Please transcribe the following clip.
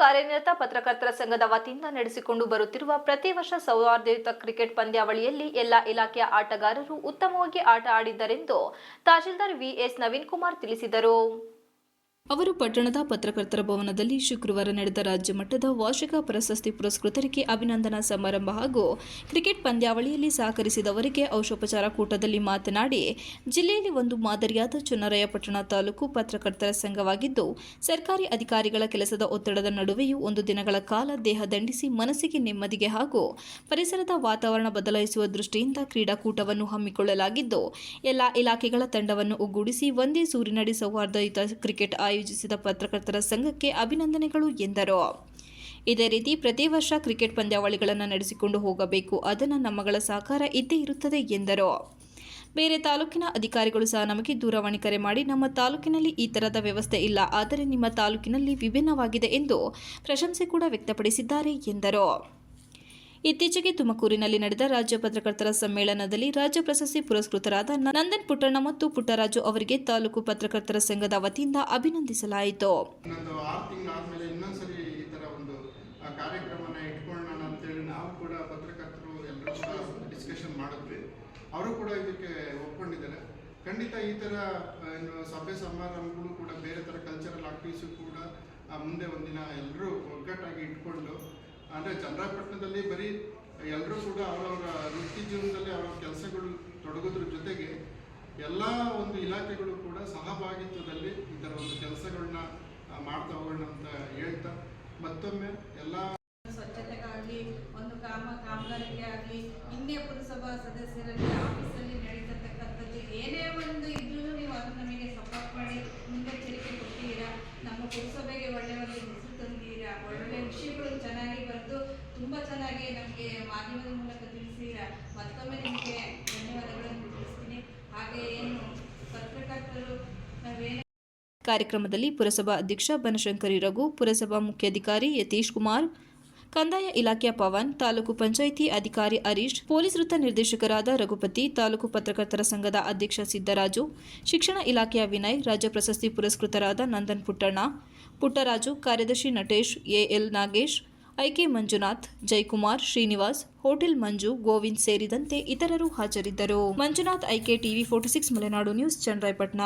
ಕಾರ್ಯನಿರತ ಪತ್ರಕರ್ತರ ಸಂಘದ ವತಿಯಿಂದ ನಡೆಸಿಕೊಂಡು ಬರುತ್ತಿರುವ ಪ್ರತಿ ವರ್ಷ ಸೌಹಾರ್ದಯುತ ಕ್ರಿಕೆಟ್ ಪಂದ್ಯಾವಳಿಯಲ್ಲಿ ಎಲ್ಲ ಇಲಾಖೆಯ ಆಟಗಾರರು ಉತ್ತಮವಾಗಿ ಆಟ ಆಡಿದ್ದರೆಂದು ತಹಶೀಲ್ದಾರ್ ವಿಎಸ್ ನವೀನ್ ಕುಮಾರ್ ತಿಳಿಸಿದರು. ಅವರು ಪಟ್ಟಣದ ಪತ್ರಕರ್ತರ ಭವನದಲ್ಲಿ ಶುಕ್ರವಾರ ನಡೆದ ರಾಜ್ಯ ಮಟ್ಟದ ವಾರ್ಷಿಕ ಪ್ರಶಸ್ತಿ ಪುರಸ್ಕೃತರಿಗೆ ಅಭಿನಂದನಾ ಸಮಾರಂಭ ಹಾಗೂ ಕ್ರಿಕೆಟ್ ಪಂದ್ಯಾವಳಿಯಲ್ಲಿ ಸಹಕರಿಸಿದವರಿಗೆ ಔಷೋಪಚಾರ ಕೂಟದಲ್ಲಿ ಮಾತನಾಡಿ, ಜಿಲ್ಲೆಯಲ್ಲಿ ಒಂದು ಮಾದರಿಯಾದ ಚನ್ನರಾಯಪಟ್ಟಣ ತಾಲೂಕು ಪತ್ರಕರ್ತರ ಸಂಘವಾಗಿದ್ದು, ಸರ್ಕಾರಿ ಅಧಿಕಾರಿಗಳ ಕೆಲಸದ ಒತ್ತಡದ ನಡುವೆಯೂ ಒಂದು ದಿನಗಳ ಕಾಲ ದೇಹ ದಂಡಿಸಿ ಮನಸ್ಸಿಗೆ ನೆಮ್ಮದಿಗೆ ಹಾಗೂ ಪರಿಸರದ ವಾತಾವರಣ ಬದಲಾಯಿಸುವ ದೃಷ್ಟಿಯಿಂದ ಕ್ರೀಡಾಕೂಟವನ್ನು ಹಮ್ಮಿಕೊಳ್ಳಲಾಗಿದ್ದು, ಎಲ್ಲ ಇಲಾಖೆಗಳ ತಂಡವನ್ನು ಒಗ್ಗೂಡಿಸಿ ಒಂದೇ ಸೂರಿನಡಿ ಸೌಹಾರ್ದಯುತ ಕ್ರಿಕೆಟ್ ಆಯೋಜಿಸಿದ ಪತ್ರಕರ್ತರ ಸಂಘಕ್ಕೆ ಅಭಿನಂದನೆಗಳು ಎಂದರು. ಇದೇ ರೀತಿ ಪ್ರತಿ ವರ್ಷ ಕ್ರಿಕೆಟ್ ಪಂದ್ಯಾವಳಿಗಳನ್ನು ನಡೆಸಿಕೊಂಡು ಹೋಗಬೇಕು. ಅದನ್ನು ನಮ್ಮಗಳ ಸಹಕಾರ ಇದ್ದೇ ಇರುತ್ತದೆ ಎಂದರು. ಬೇರೆ ತಾಲೂಕಿನ ಅಧಿಕಾರಿಗಳು ಸಹ ನಮಗೆ ದೂರವಾಣಿ ಕರೆ ಮಾಡಿ, ನಮ್ಮ ತಾಲೂಕಿನಲ್ಲಿ ಈ ತರದ ವ್ಯವಸ್ಥೆ ಇಲ್ಲ. ಆದರೆ ನಿಮ್ಮ ತಾಲೂಕಿನಲ್ಲಿ ವಿಭಿನ್ನವಾಗಿದೆ ಎಂದು ಪ್ರಶಂಸೆ ಕೂಡ ವ್ಯಕ್ತಪಡಿಸಿದ್ದಾರೆ ಎಂದರು. ಇತ್ತೀಚೆಗೆ ತುಮಕೂರಿನಲ್ಲಿ ನಡೆದ ರಾಜ್ಯ ಪತ್ರಕರ್ತರ ಸಮ್ಮೇಳನದಲ್ಲಿ ರಾಜ್ಯ ಪ್ರಶಸ್ತಿ ಪುರಸ್ಕೃತರಾದ ನಂದನ್ ಪುಟ್ಟಣ್ಣ ಮತ್ತು ಪುಟ್ಟರಾಜು ಅವರಿಗೆ ತಾಲೂಕು ಪತ್ರಕರ್ತರ ಸಂಘದ ವತಿಯಿಂದ ಅಭಿನಂದಿಸಲಾಯಿತು. ಅವರು ಕೂಡ ಇದಕ್ಕೆ ಒಪ್ಕೊಂಡಿದ್ದಾರೆ. ಖಂಡಿತ ಈ ಥರ ಏನು ಸಭೆ ಸಮಾರಂಭಗಳು ಕೂಡ ಬೇರೆ ಥರ ಕಲ್ಚರಲ್ ಆಕ್ಟಿವಿಸು ಕೂಡ ಮುಂದೆ ಒಂದಿನ ಎಲ್ಲರೂ ಒಗ್ಗಟ್ಟಾಗಿ ಇಟ್ಕೊಂಡು ಅಂದರೆ ಚಂದ್ರಾಪಟ್ಟಣದಲ್ಲಿ ಬರೀ ಎಲ್ಲರೂ ಕೂಡ ಅವರವರ ವೃತ್ತಿ ಜೀವನದಲ್ಲಿ ಅವರ ಕೆಲಸಗಳು ತೊಡಗೋದ್ರ ಜೊತೆಗೆ ಎಲ್ಲ ಒಂದು ಇಲಾಖೆಗಳು ಕೂಡ ಸಹಭಾಗಿತ್ವದಲ್ಲಿ ಈ ಒಂದು ಕೆಲಸಗಳನ್ನ ಮಾಡ್ತಾ ಹೋಗೋಣ ಅಂತ ಹೇಳ್ತಾ, ಮತ್ತೊಮ್ಮೆ ಎಲ್ಲ ಸ್ವಚ್ಛತೆಗಾಗಲಿ ಒಂದು ಕಾಮ, ಕಾಮಗಾರಿಗೆ ಆಗಲಿ ಇನ್ನೇ ಪುರಸಭಾ ಸದಸ್ಯರಲ್ಲಿ ಆಫೀಸಲ್ಲಿ ನಡೀತಕ್ಕಂಥದ್ದು ಏನೇ ಒಂದು ವಿಷಯಗಳು ಚೆನ್ನಾಗಿ ಬರೆದು ತುಂಬ ಚೆನ್ನಾಗಿ ನಮಗೆ ಮಾಧ್ಯಮದ ಮೂಲಕ ತಿಳಿಸಿದ್ದೀರಾ ಮತ್ತೊಮ್ಮೆ ನಿಮಗೆ ಧನ್ಯವಾದಗಳನ್ನು ತಿಳಿಸ್ತೀನಿ. ಹಾಗೆ ಏನು ಪತ್ರಕರ್ತರು ನಾವೇನು ಕಾರ್ಯಕ್ರಮದಲ್ಲಿ ಪುರಸಭಾ ಅಧ್ಯಕ್ಷ ಬನಶಂಕರಿ ರಘು, ಪುರಸಭಾ ಮುಖ್ಯಾಧಿಕಾರಿ ಯತೀಶ್ ಕುಮಾರ್ ಕಂದಾಯ ಇಲಾಖೆಯ ಪವನ್, ತಾಲೂಕು ಪಂಚಾಯಿತಿ ಅಧಿಕಾರಿ ಹರೀಶ್, ಪೊಲೀಸ್ ವೃತ್ತ ನಿರ್ದೇಶಕರಾದ ರಘುಪತಿ, ತಾಲೂಕು ಪತ್ರಕರ್ತರ ಸಂಘದ ಅಧ್ಯಕ್ಷ ಸಿದ್ದರಾಜು, ಶಿಕ್ಷಣ ಇಲಾಖೆಯ ವಿನಯ್, ರಾಜ್ಯ ಪ್ರಶಸ್ತಿ ಪುರಸ್ಕೃತರಾದ ನಂದನ್ ಪುಟ್ಟಣ್ಣ, ಪುಟ್ಟರಾಜು, ಕಾರ್ಯದರ್ಶಿ Natesh, AL Nagesh, IK Manjunath Jayakumar Srinivas, hotel Manju, Govind ಸೇರಿದಂತೆ ಇತರರು ಹಾಜರಿದ್ದರು. Manjunath, IK TV forty six Malenadu news, Channarayapatna.